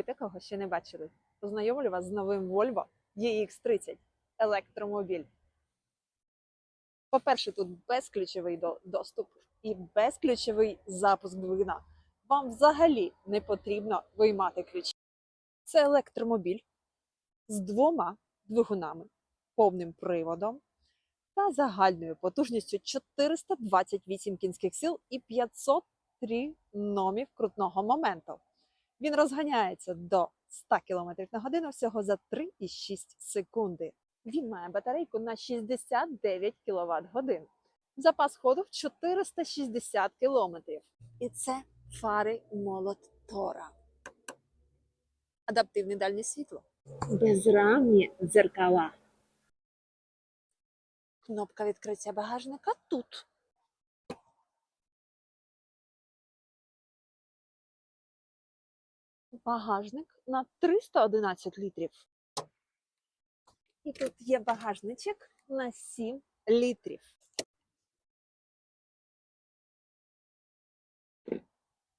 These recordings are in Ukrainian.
Ви такого ще не бачили. Познайомлю вас з новим Volvo EX30 електромобіль. По-перше, тут безключовий доступ і безключовий запуск двигуна. Вам взагалі не потрібно виймати ключі. Це електромобіль з двома двигунами, повним приводом та загальною потужністю 428 кінських сил і 503 номів крутного моменту. Він розганяється до 100 км на годину всього за 3,6 секунди. Він має батарейку на 69 кВт годин. Запас ходу в 460 км. І це фари молот Тора. Адаптивне дальнє світло. Безрамні дзеркала. Кнопка відкриття багажника тут. Багажник на 311 літрів. І тут є багажничок на 7 літрів.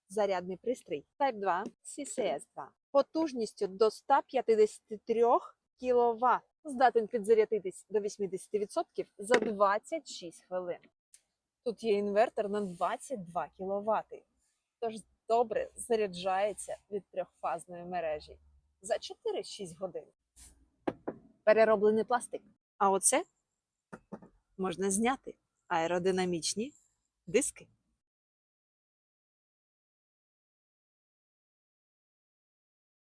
Зарядний пристрій Type 2 CCS 2 потужністю до 153 кВт. Здатен підзарядитись до 80% за 26 хвилин. Тут є інвертор на 22 кВт. Тож добре заряджається від трьохфазної мережі за 4-6 годин. Перероблений пластик. А оце можна зняти аеродинамічні диски.